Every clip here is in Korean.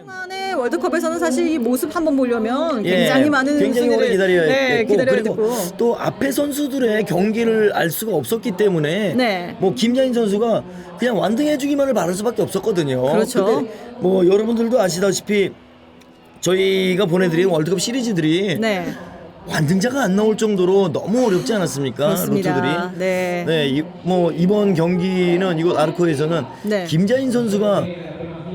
그동안의 월드컵에서는 사실 이 모습 한번 보려면 예, 굉장히 많은 굉장히 오래 기다려야 네, 했고 기다려야 그리고 됐고 또 앞에 선수들의 경기를 알 수가 없었기 때문에 네. 뭐 김자인 선수가 그냥 완등해주기만을 바랄 수밖에 없었거든요. 그렇죠. 근데 뭐 여러분들도 아시다시피 저희가 보내드린 월드컵 시리즈들이 네 완등자가 안 나올 정도로 너무 어렵지 않았습니까? 그렇습니다. 루트들이. 네. 네, 이, 뭐 이번 경기는 이곳 아르코에서는 네. 김자인 선수가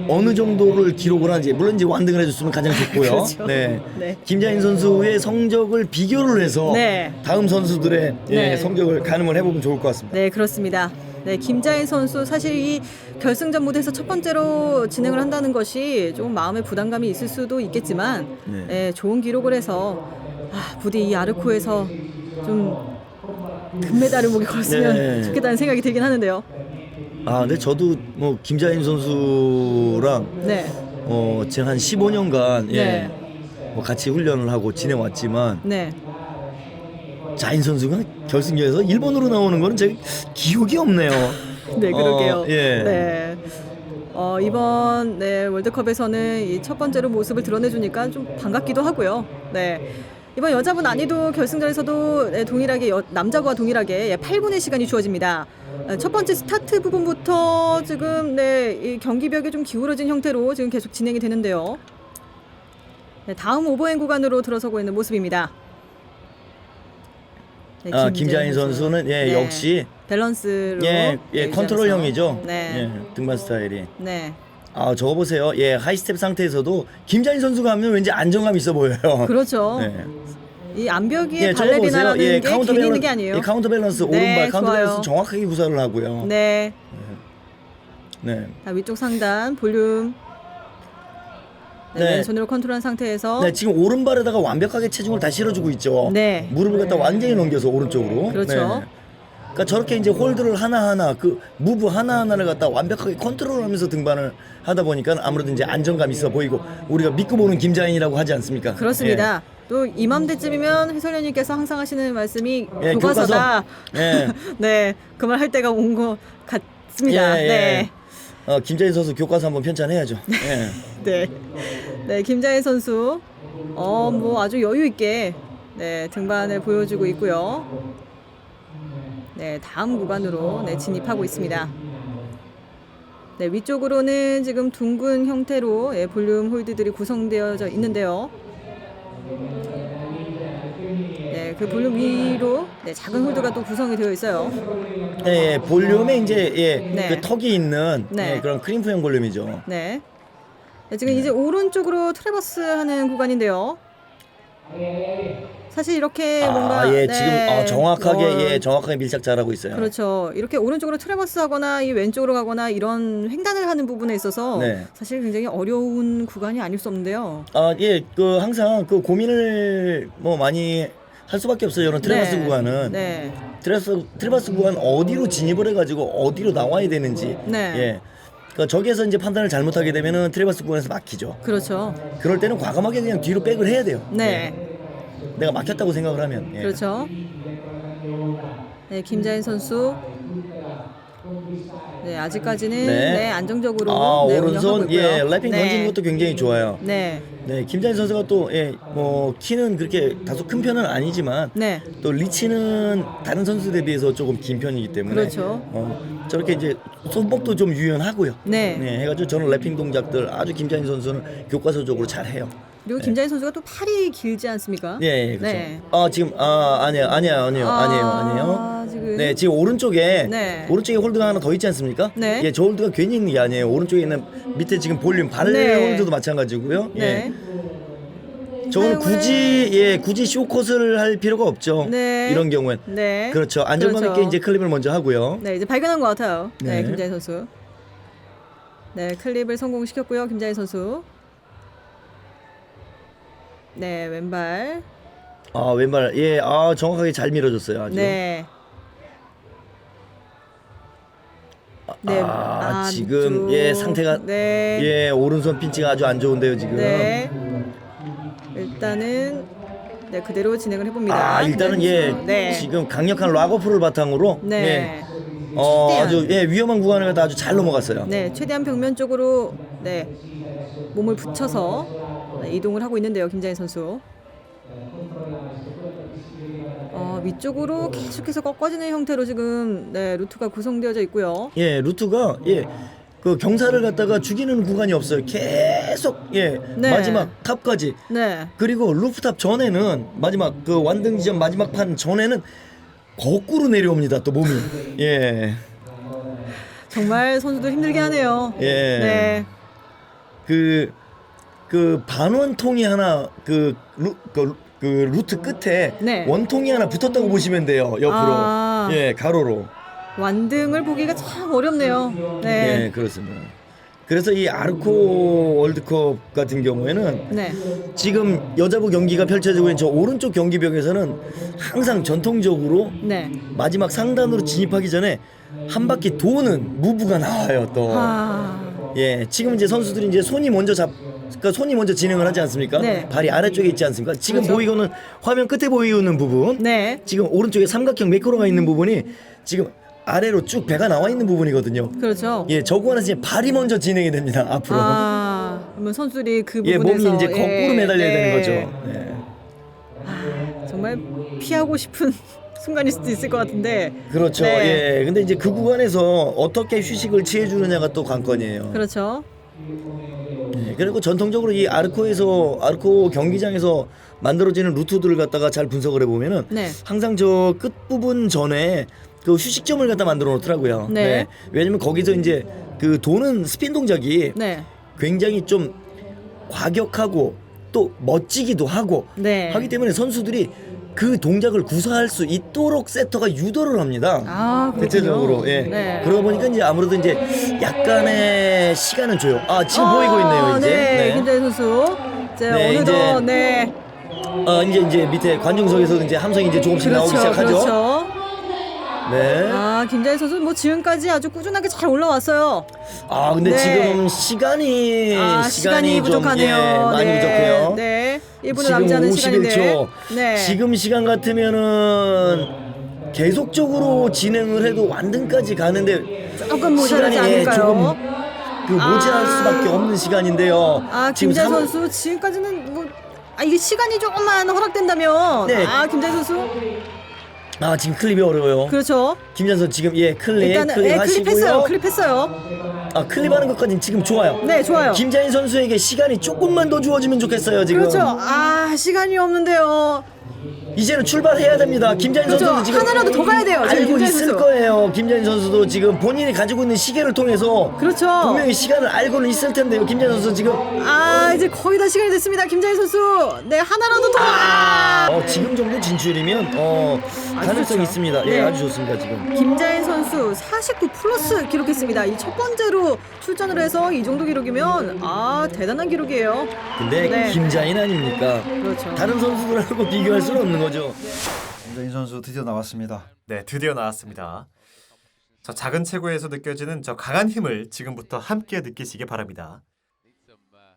어느 정도를 기록을 하는지 물론 이제 완등을 해줬으면 가장 좋고요. 그렇죠. 네. 네. 김자인 선수의 성적을 비교를 해서 네. 다음 선수들의 예, 네. 성적을 가늠을 해보면 좋을 것 같습니다. 네, 그렇습니다. 네, 김자인 선수 사실 이 결승전 무대에서 첫 번째로 진행을 한다는 것이 조금 마음의 부담감이 있을 수도 있겠지만 네. 네, 좋은 기록을 해서 아, 부디 이 아르코에서 좀 금메달을 목에 걸었으면 네. 좋겠다는 생각이 들긴 하는데요. 아, 근데 저도 뭐 김자인 선수랑 네. 어, 지금 한 15년간 예. 네. 뭐 같이 훈련을 하고 지내왔지만 네. 자인 선수가 결승전에서 일본으로 나오는 거는 제 기억이 없네요. 네, 그러게요. 어, 예. 네. 어, 이번 네, 월드컵에서는 이 첫 번째로 모습을 드러내주니까 좀 반갑기도 하고요. 네. 이번 여자분 난이도 결승전에서도 네, 동일하게 여- 남자와 동일하게 예, 8분의 시간이 주어집니다. 어, 첫 번째 스타트 부분부터 지금 네, 이 경기벽이 좀 기울어진 형태로 지금 계속 진행이 되는데요. 네, 다음 오버행 구간으로 들어서고 있는 모습입니다. 네, 아, 김자인 선수는 예, 네. 역시 밸런스로 예, 예 유지하면서. 컨트롤형이죠. 네. 예, 등반 스타일이. 네. 아, 저거 보세요. 예, 하이스텝 상태에서도 김자인 선수가 하면 왠지 안정감 있어 보여요. 그렇죠. 네. 이 암벽이 예, 저거 보세요. 발레리나라는 예, 게 괜히 있는 게 아니에요. 예, 카운터 밸런스 네, 오른발 카운터 좋아요. 밸런스 정확하게 구사를 하고요. 네. 네. 자, 위쪽 상단 볼륨. 네, 네. 왼손으로 컨트롤한 상태에서 네, 지금 오른발에다가 완벽하게 체중을 다 실어주고 있죠. 네. 무릎을 갖다 완전히 넘겨서 오른쪽으로. 그렇죠. 그러니까 저렇게 이제 홀드를 하나하나 그 무브 하나하나를 갖다 완벽하게 컨트롤하면서 등반을 하다 보니까 아무래도 이제 안정감 있어 보이고 우리가 믿고 보는 김자인이라고 하지 않습니까? 그렇습니다. 또 이맘때쯤이면 해설위원님께서 항상 하시는 말씀이 예, 교과서다. 교과서. 예. 네, 그 말 할 때가 온 것 같습니다. 예, 예. 네. 어, 김자인 선수 교과서 한번 편찬해야죠. 예. 네. 네, 김자혜 선수. 어, 뭐 아주 여유 있게 네, 등반을 보여주고 있고요. 네, 다음 구간으로 네, 진입하고 있습니다. 네, 위쪽으로는 지금 둥근 형태로 예, 볼륨 홀드들이 구성되어져 있는데요. 네, 그 볼륨 위로 네, 작은 홀드가 또 구성이 되어 있어요. 예, 예, 볼륨에 이제 예, 네. 그 턱이 있는 네. 예, 그런 크림프형 볼륨이죠. 네. 네, 지금 이제 오른쪽으로 트래버스 하는 구간인데요. 사실 이렇게 뭔가 아, 예, 네, 지금 어, 정확하게 어, 예, 정확하게 밀착 잘하고 있어요. 그렇죠. 이렇게 오른쪽으로 트래버스 하거나 이 왼쪽으로 가거나 이런 횡단을 하는 부분에 있어서 네. 사실 굉장히 어려운 구간이 아닐 수 없는데요. 아, 예, 그 항상 그 고민을 뭐 많이 할 수밖에 없어요. 이런 트레버스 네. 구간은 네. 트레버스 트레버스 구간 어디로 진입을 해가지고 어디로 나와야 되는지. 네. 예. 그러니까 저기에서 이제 판단을 잘못하게 되면은 트레버스 구간에서 막히죠. 그렇죠. 그럴 때는 과감하게 그냥 뒤로 백을 해야 돼요. 네. 예. 내가 막혔다고 생각을 하면. 예. 그렇죠. 네, 김자인 선수. 네, 아직까지는 네. 네, 안정적으로 아, 네, 오른손 운영하고 있고요. 예, 랩핑 네. 던지는 것도 굉장히 좋아요. 네. 네, 김자인 선수가 또 예, 뭐 키는 그렇게 다소 큰 편은 아니지만 네. 또 리치는 다른 선수들에 비해서 조금 긴 편이기 때문에 그렇죠. 어, 저렇게 이제 손목도 좀 유연하고요. 네. 해가지고 저는 랩핑 동작들 아주 김자인 선수는 교과서적으로 잘 해요. 그리고 김자인 선수가 또 팔이 길지 않습니까? 예, 예 그렇죠. 네. 아 지금 아 아니에요, 아니에요, 아니에요, 아, 아니에요, 아니에요. 지금. 네, 지금 오른쪽에 네. 오른쪽에 홀드가 하나 더 있지 않습니까? 네. 예, 저 홀드가 괜히 있는 게 아니에요. 오른쪽에 있는 밑에 지금 볼륨 발 네. 홀드도 마찬가지고요. 네. 예. 저는 사용을- 굳이 예 굳이 쇼컷을 할 필요가 없죠. 네. 이런 경우엔 네. 그렇죠. 안정감 그렇죠. 있게 이제 클립을 먼저 하고요. 네, 이제 발견한 것 같아요. 네, 네. 김자인 선수. 네, 클립을 성공시켰고요. 김자인 선수. 네, 왼발. 아 왼발 예 아 정확하게 잘 밀어줬어요. 아주. 네. 네. 아, 지금 밑쪽. 예 상태가 네. 예 오른손 핀치가 아주 안 좋은데요 지금. 네. 일단은 네, 그대로 진행을 해 봅니다. 아 일단은 예 네. 지금 강력한 락어프를 바탕으로 네. 예, 어 최대한. 아주 예 위험한 구간을 갖다 아주 잘 넘어갔어요. 네, 최대한 벽면 쪽으로 네 몸을 붙여서 네, 이동을 하고 있는데요 김자인 선수. 어, 위쪽으로 계속해서 꺾어지는 형태로 지금 네 루트가 구성되어져 있고요. 예, 루트가 예. 그 경사를 갖다가 죽이는 구간이 없어요. 계속 예. 네. 마지막 탑까지. 네 그리고 루프탑 전에는 마지막 그 완등 지점 마지막 판 전에는 거꾸로 내려옵니다. 또 몸이. 예. 정말 선수들 힘들게 하네요. 예. 네. 그, 그 반원통이 하나 그, 루, 그, 그 루트 끝에 네. 원통이 하나 붙었다고 보시면 돼요. 옆으로. 아. 예, 가로로. 완등을 보기가 참 어렵네요. 네. 예, 그렇습니다. 그래서 이 아르코 월드컵 같은 경우에는 네. 지금 여자부 경기가 펼쳐지고 있는 저 오른쪽 경기벽에서는 항상 전통적으로 네. 마지막 상단으로 진입하기 전에 한 바퀴 도는 무브가 나와요 또. 아. 예, 지금 이제 선수들이 이제 손이 먼저 잡, 그러니까 손이 먼저 진행을 하지 않습니까? 네. 발이 아래쪽에 있지 않습니까? 지금 그렇죠. 보이고는 화면 끝에 보이는 부분, 네. 지금 오른쪽에 삼각형 매크로가 있는 부분이 지금 아래로 쭉 배가 나와 있는 부분이거든요. 그렇죠. 예, 저거는 이제 발이 먼저 진행이 됩니다 앞으로. 아, 그러면 선수들이 그 예, 부분에서 몸이 이제 거꾸로 예, 매달려야 네. 되는 거죠. 예. 정말 피하고 싶은 순간일 수도 있을 것 같은데. 그렇죠. 네. 예. 근데 이제 그 구간에서 어떻게 휴식을 취해 주느냐가 또 관건이에요. 그렇죠. 예. 그리고 전통적으로 이 아르코에서 아르코 경기장에서 만들어지는 루트들을 갖다가 잘 분석을 해 보면은 네. 항상 저 끝 부분 전에 그 휴식점을 갖다 만들어 놓더라고요. 네. 왜냐면 거기서 이제 그 도는 스핀 동작이 네. 굉장히 좀 과격하고 또 멋지기도 하고 네. 하기 때문에 선수들이 그 동작을 구사할 수 있도록 세터가 유도를 합니다. 아, 그렇군요. 대체적으로 예. 네. 그러다 보니까 이제 아무래도 이제 약간의 시간은 줘요. 아 지금 아, 보이고 있네요 이제. 네. 김자희 선수. 이제 네, 어느덧 이제 네. 아 이제 이제 밑에 관중석에서도 이제 함성이 이제 조금씩 나오기 그렇죠. 시작하죠. 그렇죠. 네. 아, 김자희 선수 뭐 지금까지 아주 꾸준하게 잘 올라왔어요. 아 근데 네. 지금 시간이 아, 시간이, 좀, 부족하네요. 예, 많이 네. 부족해요. 네. 1분을 지금 남지 않은 51초. 시간인데. 네. 지금 시간 같으면은 계속적으로 진행을 해도 완등까지 가는데 조금 모자라지 시간이, 예, 않을까요? 조금 그 모자랄 아. 수밖에 없는 시간인데요. 아, 지금 김자희 삼- 선수 지금까지는 뭐 아, 이게 시간이 조금만 허락된다면 네. 아, 김자희 선수 아 지금 클립이 어려워요. 그렇죠. 김jan선 지금 예 클립 일단은 클립 예, 하시고요. 클립했어요. 클립했어요. 아 클립하는 것까지는 지금 좋아요. 네, 좋아요. 김자인 선수에게 시간이 조금만 더 주어지면 좋겠어요 지금. 그렇죠. 아, 시간이 없는데요. 이제는 출발해야 됩니다. 김자인 그렇죠. 선수도 지금 하나라도 더 가야 돼요. 지금 알고 김자인 있을 선수. 거예요. 김자인 선수도 지금 본인이 가지고 있는 시계를 통해서 그렇죠. 분명히 시간을 알고는 있을 텐데요. 김자인 선수 지금 아, 이제 거의 다 시간이 됐습니다. 김자희 선수. 네, 하나라도 더. 아! 어, 지금 정도 진출이면 어, 가능성이 좋죠. 있습니다. 예, 네. 아주 좋습니다 지금. 김자인 선수 49 플러스 기록했습니다. 이 첫 번째로 출전을 해서 이 정도 기록이면 아 대단한 기록이에요. 근데 네. 김자인 아닙니까? 그렇죠. 다른 선수들하고 비교할 수는 없는 거죠. 김자인 선수 드디어 나왔습니다. 네, 드디어 나왔습니다. 저 작은 체구에서 느껴지는 저 강한 힘을 지금부터 함께 느끼시기 바랍니다.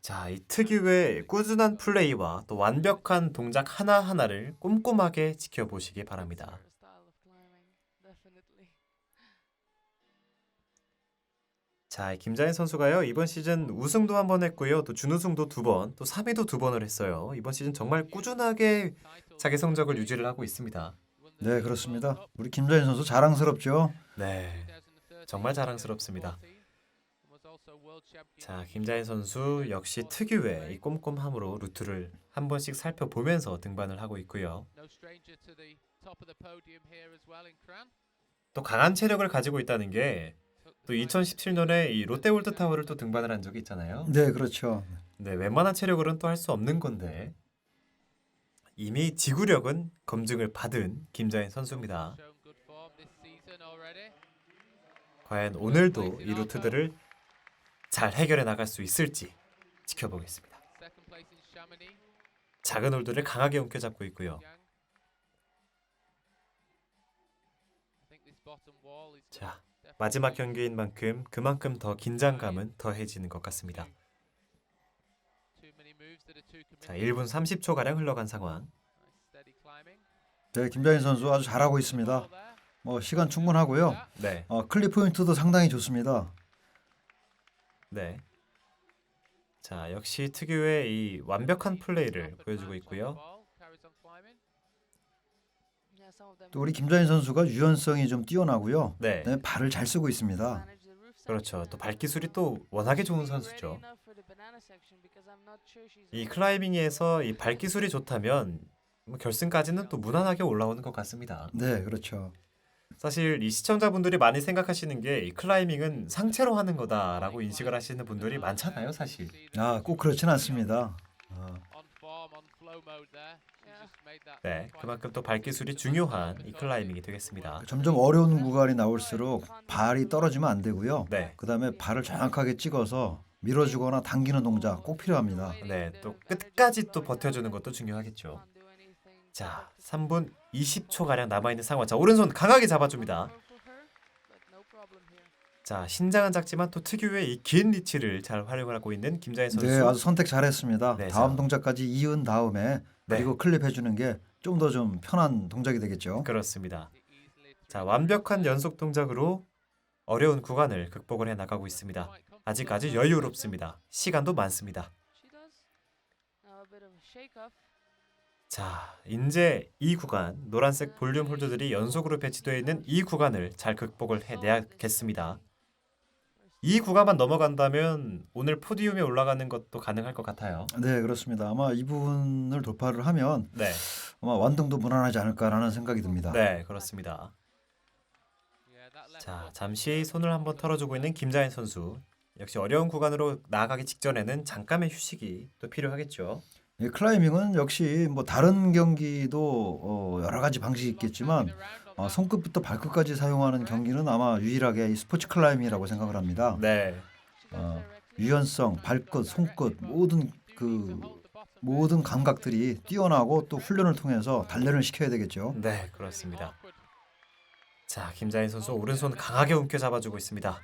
자, 이 특유의 꾸준한 플레이와 또 완벽한 동작 하나하나를 꼼꼼하게 지켜보시기 바랍니다. 자, 이 김자인 선수가요. 이번 시즌 우승도 한 번 했고요. 또 준우승도 두 번, 또 3위도 두 번을 했어요. 이번 시즌 정말 꾸준하게 자기 성적을 유지를 하고 있습니다. 네 그렇습니다. 우리 김자인 선수 자랑스럽죠. 네. 정말 자랑스럽습니다. 자, 김자인 선수 역시 특유의 이 꼼꼼함으로 루트를 한 번씩 살펴보면서 등반을 하고 있고요. 또 강한 체력을 가지고 있다는 게 또 2017년에 이 롯데월드 타워를 또 등반을 한 적이 있잖아요. 네 그렇죠. 네, 웬만한 체력으로는 또 할 수 없는 건데 이미 지구력은 검증을 받은 김자인 선수입니다. 과연 오늘도 이 루트들을 잘 해결해 나갈 수 있을지 지켜보겠습니다. 작은 홀드를 강하게 움켜잡고 있고요. 자, 마지막 경기인 만큼 그만큼 더 긴장감은 더해지는 것 같습니다. 자, committed. 1분 30초 가량 흘러간 상황. 네 김자인 선수 아주 잘하고 있습니다. 뭐 시간 충분하고요. 네, 어, 클립 포인트도 상당히 좋습니다. 네. 자, 역시 특유의 이 완벽한 플레이를 보여주고 있고요. 또 우리 김자인 선수가 유연성이 좀 뛰어나고요. 네. 네, 발을 잘 쓰고 있습니다. 그렇죠. 또 발기술이 또 워낙에 좋은 선수죠. 이 클라이밍에서 이 발기술이 좋다면 뭐 결승까지는 또 무난하게 올라오는 것 같습니다. 네, 그렇죠. 사실 이 시청자분들이 많이 생각하시는 게 이 클라이밍은 상체로 하는 거다라고 인식을 하시는 분들이 많잖아요, 사실. 아, 꼭 그렇진 않습니다. 어, 네, 그만큼 또 발기술이 중요한 이 클라이밍이 되겠습니다. 점점 어려운 구간이 나올수록 발이 떨어지면 안 되고요. 네, 그다음에 발을 정확하게 찍어서 밀어주거나 당기는 동작 꼭 필요합니다. 네, 또 끝까지 또 버텨주는 것도 중요하겠죠. 자, 3분 20초 가량 남아 있는 상황. 자, 오른손 강하게 잡아줍니다. 자, 신장은 작지만 또 특유의 이 긴 리치를 잘 활용하고 있는 김자인 선수. 네, 아주 선택 잘했습니다. 네, 다음 자. 동작까지 이은 다음에 네. 그리고 클립 해주는 게 좀더좀 편한 동작이 되겠죠. 그렇습니다. 자, 완벽한 연속 동작으로 어려운 구간을 극복을 해 나가고 있습니다. 아직까지 여유롭습니다. 시간도 많습니다. 자, 이제 이 구간 노란색 볼륨 홀더들이 연속으로 배치되어 있는 이 구간을 잘 극복을 해내야겠습니다. 이 구간만 넘어간다면 오늘 포디움에 올라가는 것도 가능할 것 같아요. 네, 그렇습니다. 아마 이 부분을 돌파를 하면 네, 아마 완등도 무난하지 않을까라는 생각이 듭니다. 네, 그렇습니다. 자, 잠시 손을 한번 털어주고 있는 김자인 선수. 역시 어려운 구간으로 나아가기 직전에는 잠깐의 휴식이 또 필요하겠죠. 예, 클라이밍은 역시 뭐 다른 경기도 어, 여러 가지 방식이 있겠지만 어, 손끝부터 발끝까지 사용하는 경기는 아마 유일하게 이 스포츠 클라이밍이라고 생각을 합니다. 네, 어, 유연성, 발끝, 손끝 모든 그 모든 감각들이 뛰어나고 또 훈련을 통해서 단련을 시켜야 되겠죠. 네, 그렇습니다. 자, 김자인 선수 오른손 강하게 움켜 잡아주고 있습니다.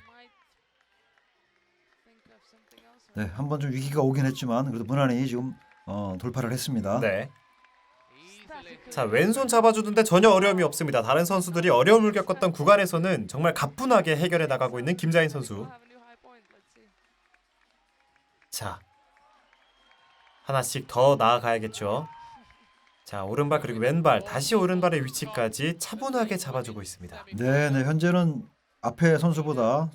네, 한번 좀 위기가 오긴 했지만 그래도 무난히 지금 어, 돌파를 했습니다. 네. 자, 왼손 잡아주는데 전혀 어려움이 없습니다. 다른 선수들이 어려움을 겪었던 구간에서는 정말 가뿐하게 해결해 나가고 있는 김자인 선수. 자, 하나씩 더 나아가야겠죠. 자, 오른발 그리고 왼발 다시 오른발의 위치까지 차분하게 잡아주고 있습니다. 네, 네, 현재는 앞에 선수보다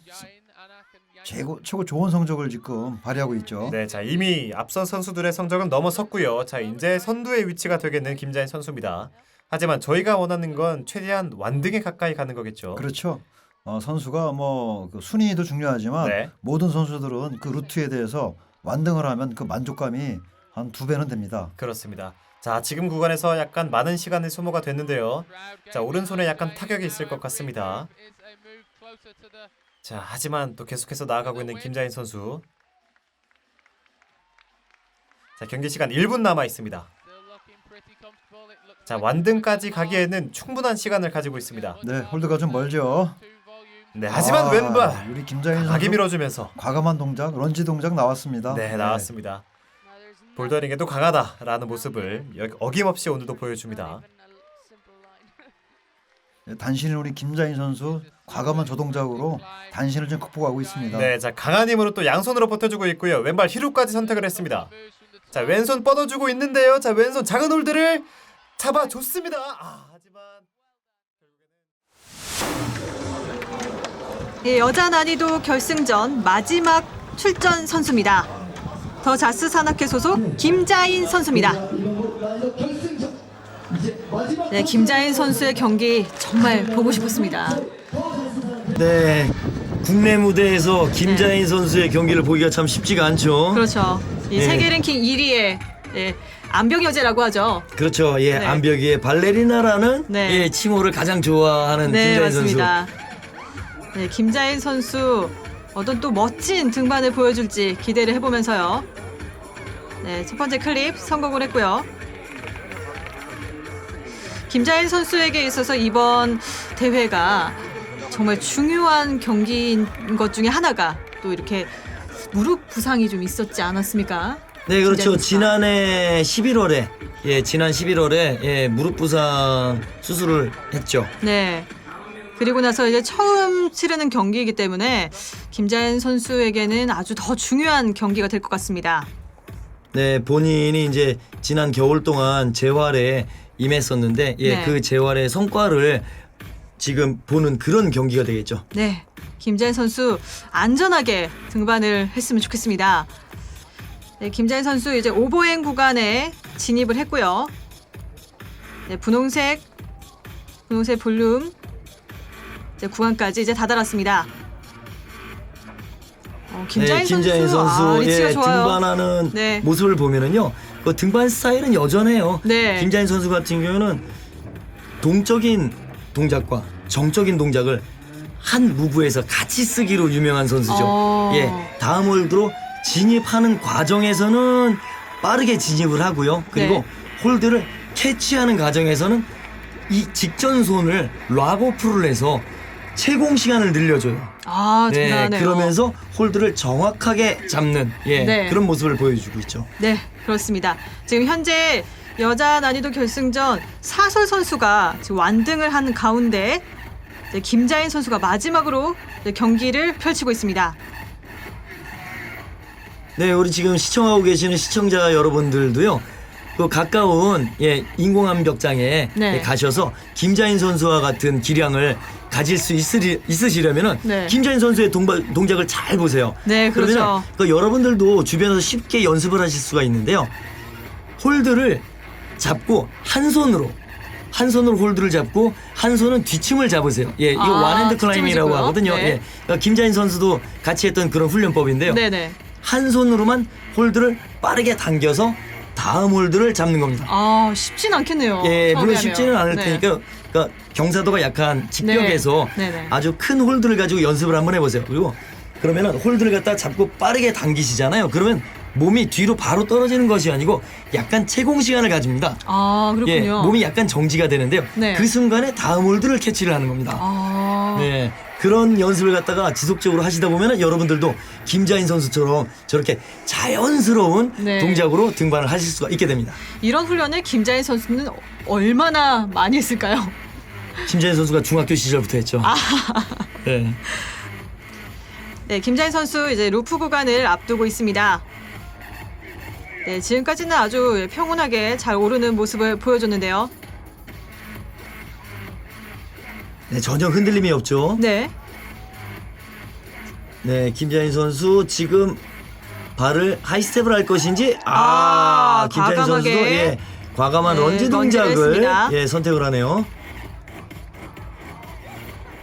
최고 최고 좋은 성적을 지금 발휘하고 있죠. 네, 자 이미 앞선 선수들의 성적은 넘어섰고요. 자 이제 선두의 위치가 되겠는 김자인 선수입니다. 하지만 저희가 원하는 건 최대한 완등에 가까이 가는 거겠죠. 그렇죠. 어, 선수가 뭐 그 순위도 중요하지만 네. 모든 선수들은 그 루트에 대해서 완등을 하면 그 만족감이 한 두 배는 됩니다. 그렇습니다. 자 지금 구간에서 약간 많은 시간이 소모가 됐는데요. 자 오른손에 약간 타격이 있을 것 같습니다. 자 하지만 또 계속해서 나아가고 있는 김자인 선수. 자 경기 시간 1분 남아 있습니다. 자 완등까지 가기에는 충분한 시간을 가지고 있습니다. 네, 홀드가 좀 멀죠. 네 하지만 아, 왼발 우리 김자인 선수 밀어주면서 과감한 동작, 런지 동작 나왔습니다. 네 나왔습니다. 볼더링에도 강하다라는 모습을 여- 어김없이 오늘도 보여줍니다. 네, 단신은 우리 김자인 선수 과감한 저 동작으로 단신을 좀 극복하고 있습니다. 네, 자 강한 힘으로 또 양손으로 버텨주고 있고요. 왼발 히로까지 선택을 했습니다. 자 왼손 뻗어주고 있는데요. 자 왼손 작은 홀드를 잡아줬습니다. 아 하지만 예, 여자 난이도 결승전 마지막 출전 선수입니다. 더 자스 산악회 소속 김자인 선수입니다. 네, 김자인 선수의 경기 정말 보고 싶었습니다. 네. 국내 무대에서 김자인 선수의 경기를 보기가 참 쉽지가 않죠. 그렇죠. 이 네. 세계 랭킹 1위의 예, 암벽 여제라고 하죠. 그렇죠. 예, 네. 암벽이의 발레리나라는 네. 예, 칭호를 가장 좋아하는 네, 김자인 선수. 맞습니다. 네, 김자인 선수 어떤 또 멋진 등반을 보여줄지 기대를 해보면서요. 네, 첫 번째 클립 성공을 했고요. 김자인 선수에게 있어서 이번 대회가 정말 중요한 경기인 것 중에 하나가 또 이렇게 무릎 부상이 좀 있었지 않았습니까? 네, 그렇죠. 선수가. 지난해 11월에 예, 지난 11월에 예, 무릎 부상 수술을 했죠. 네. 그리고 나서 이제 처음 처음 치르는 경기이기 때문에 김자연 선수에게는 아주 더 중요한 경기가 될 것 같습니다. 네, 본인이 이제 지난 겨울 동안 재활에 임했었는데 예, 네. 그 재활의 성과를 지금 보는 그런 경기가 되겠죠. 네, 김자연 선수 안전하게 등반을 했으면 좋겠습니다. 네, 김자연 선수 이제 오버행 구간에 진입을 했고요. 네, 분홍색 분홍색 볼륨 이제 구간까지 이제 다다랐습니다. 어, 김자연, 네, 김자인 선수, 선수 아, 예. 등반하는 네. 모습을 보면은요. 그 등반 스타일은 여전해요. 네. 김자인 선수 같은 경우는 동적인 동작과 정적인 동작을 한 무브에서 같이 쓰기로 유명한 선수죠. 어. 예, 다음 홀드로 진입하는 과정에서는 빠르게 진입을 하고요. 그리고 네. 홀드를 캐치하는 과정에서는 이 직전 손을 락오프를 해서 채공 시간을 늘려줘요. 아, 네. 그러면서 홀드를 정확하게 잡는 예, 네. 그런 모습을 보여주고 있죠. 네, 그렇습니다. 지금 현재 여자 난이도 결승전 사설 선수가 지금 완등을 하는 가운데 이제 김자인 선수가 마지막으로 이제 경기를 펼치고 있습니다. 네, 우리 지금 시청하고 계시는 시청자 여러분들도요. 그 가까운 예, 인공암 벽장에 네. 예, 가셔서 김자인 선수와 같은 기량을 가질 수 있으리, 있으시려면은 네. 김자인 선수의 동바, 동작을 잘 보세요. 네, 그렇죠. 그러면 그 여러분들도 주변에서 쉽게 연습을 하실 수가 있는데요. 홀드를 잡고 한 손으로 한 손으로 홀드를 잡고 한 손은 뒤침을 잡으세요. 예, 이거 아, 완핸드 클라이밍이라고? 하거든요. 네. 예, 그러니까 김자인 선수도 같이 했던 그런 훈련법인데요. 네네. 한 손으로만 홀드를 빠르게 당겨서 다음 홀드를 잡는 겁니다. 아 쉽진 않겠네요. 예, 물론 처음에 쉽지는 하면. 않을 네. 테니까 그러니까 경사도가 약한 직벽에서 네. 네네. 아주 큰 홀드를 가지고 연습을 한번 해보세요. 그리고 그러면은 홀드를 갖다 잡고 빠르게 당기시잖아요. 그러면 몸이 뒤로 바로 떨어지는 것이 아니고 약간 채공 시간을 가집니다. 아 그렇군요. 예, 몸이 약간 정지가 되는데요. 네. 그 순간에 다음 홀드를 캐치를 하는 겁니다. 아 네. 그런 연습을 갖다가 지속적으로 하시다 보면 여러분들도 김자인 선수처럼 저렇게 자연스러운 네. 동작으로 등반을 하실 수가 있게 됩니다. 이런 훈련을 김자인 선수는 얼마나 많이 했을까요? 김자인 선수가 중학교 시절부터 했죠. 아. 네. 네, 김자인 선수 이제 루프 구간을 앞두고 있습니다. 네, 지금까지는 아주 평온하게 잘 오르는 모습을 보여줬는데요. 네, 전혀 흔들림이 없죠. 네, 네, 김자인 선수 지금 발을 하이스텝을 할 것인지 아, 아, 김자인 과감하게. 선수도 예, 과감한 네, 런지 런지를 동작을 했습니다. 예, 선택을 하네요.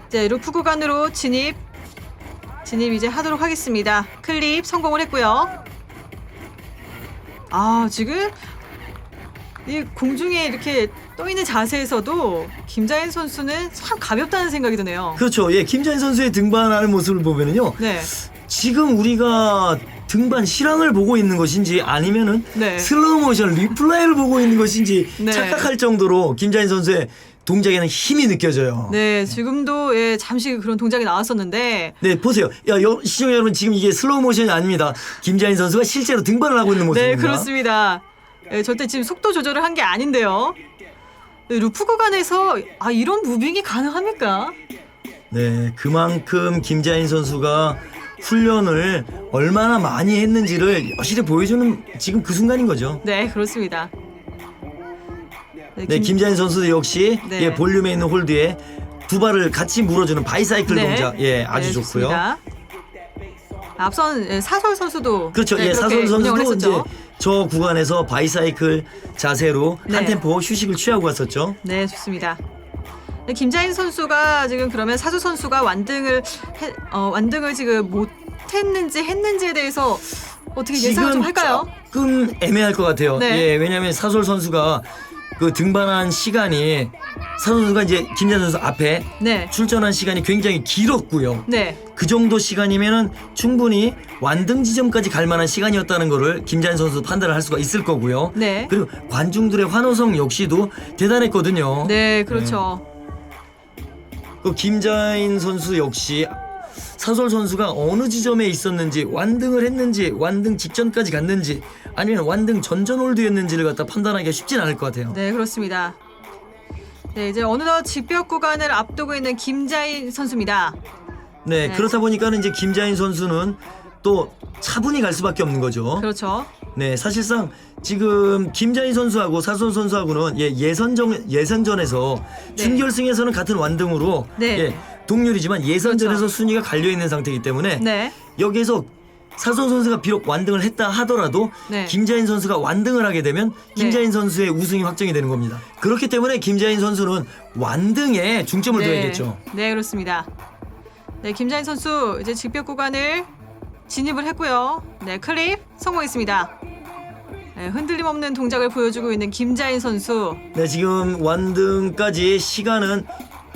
이제 루프 구간으로 진입, 진입 이제 하도록 하겠습니다. 클립 성공을 했고요. 아, 지금 이 공중에 이렇게 떠 있는 자세에서도 김자인 선수는 참 가볍다는 생각이 드네요. 그렇죠. 예, 김자인 선수의 등반하는 모습을 보면은요. 네, 지금 우리가 등반 실황을 보고 있는 것인지 아니면은 네. 슬로우 모션 리플레이를 보고 있는 것인지 네. 착각할 정도로 김자인 선수의 동작에는 힘이 느껴져요. 네, 지금도 예, 잠시 그런 동작이 나왔었는데 네, 보세요. 야, 여, 시청자 여러분 지금 이게 슬로우 모션이 아닙니다. 김자인 선수가 실제로 등반을 하고 있는 모습입니다. 네, 그렇습니다. 예, 절대 지금 속도 조절을 한 게 아닌데요. 네, 루프 구간에서 아 이런 무빙이 가능합니까? 네, 그만큼 김자인 선수가 훈련을 얼마나 많이 했는지를 여실히 보여주는 지금 그 순간인 거죠. 네, 그렇습니다. 네, 김자인 선수도 역시 네. 예, 볼륨에 있는 홀드에 두 발을 같이 물어주는 바이사이클 네. 동작, 예, 아주 네, 좋고요. 좋습니다. 앞선 예, 사설 선수도 그렇죠. 네, 예, 운영을 선수도 이제. 저 구간에서 바이사이클 자세로 한 네. 템포 휴식을 취하고 갔었죠. 네, 좋습니다. 네, 김자인 선수가 지금 그러면 사주 선수가 완등을 해, 어, 완등을 지금 못 했는지 했는지에 대해서 어떻게 예상을 좀 할까요? 조금 애매할 것 같아요. 네. 예, 왜냐하면 사솔 선수가 그 등반한 시간이 선수가 이제 김자인 선수 앞에 네, 출전한 시간이 굉장히 길었고요. 네, 그 정도 시간이면은 충분히 완등 지점까지 갈 만한 시간이었다는 거를 김자인 선수 판단을 할 수가 있을 거고요. 네, 그리고 관중들의 환호성 역시도 대단했거든요. 네, 그렇죠. 그 김자인 선수 역시 사솔 선수가 어느 지점에 있었는지 완등을 했는지 완등 직전까지 갔는지 아니면 완등 전전 홀드였는지를 갖다 판단하기가 쉽진 않을 것 같아요. 네, 그렇습니다. 네, 이제 어느덧 직벽 구간을 앞두고 있는 김자인 선수입니다. 네, 네. 그렇다 보니까는 이제 김자인 선수는 또 차분히 갈 수밖에 없는 거죠. 그렇죠. 네, 사실상 지금 김자인 선수하고 사손 선수하고는 예, 예선전 예선전에서 네. 준결승에서는 같은 완등으로 네. 예, 동률이지만 예선전에서 그렇죠. 순위가 갈려 있는 상태이기 때문에 네. 여기에서 사손 선수가 비록 완등을 했다 하더라도 네. 김자인 선수가 완등을 하게 되면 김자인 선수의 우승이 확정이 되는 겁니다. 그렇기 때문에 김자인 선수는 완등에 중점을 둬야겠죠. 네, 그렇습니다. 네, 김자인 선수 이제 직벽 구간을 진입을 했고요. 네, 클립 성공했습니다. 네, 흔들림 없는 동작을 보여주고 있는 김자인 선수. 네, 지금 완등까지 시간은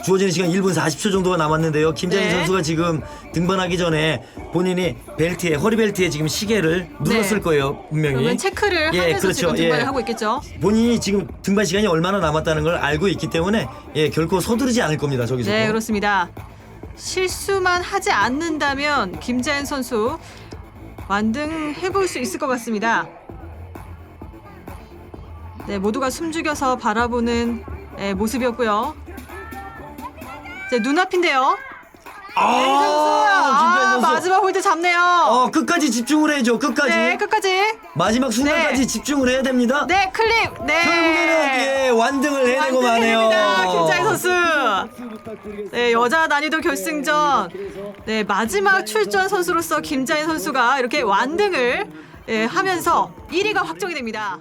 주어지는 시간 1분 40초 정도가 남았는데요. 김자인 네. 선수가 지금 등반하기 전에 본인이 벨트에 허리 벨트에 지금 시계를 눌렀을 네. 거예요, 분명히. 그러면 체크를 예, 하면서 그렇죠. 지금 등반을 예. 하고 있겠죠. 본인이 지금 등반 시간이 얼마나 남았다는 걸 알고 있기 때문에 예, 결코 서두르지 않을 겁니다. 저기서. 네, 그렇습니다. 실수만 하지 않는다면 김자인 선수 완등해 볼 수 있을 것 같습니다. 네, 모두가 숨죽여서 바라보는 예, 모습이었고요. 네, 눈앞인데요. 아, 네, 선수. 아, 선수. 마지막 홀드 잡네요. 어, 끝까지 집중을 해야죠. 끝까지. 네, 끝까지. 마지막 순간까지 네. 집중을 해야 됩니다. 네, 클립. 네. 결국에는 예, 완등을 해내고 마네요. 김자인 선수. 네, 여자 난이도 결승전. 네, 마지막 출전 선수로서 김자인 선수가 이렇게 완등을 예, 하면서 1위가 확정이 됩니다.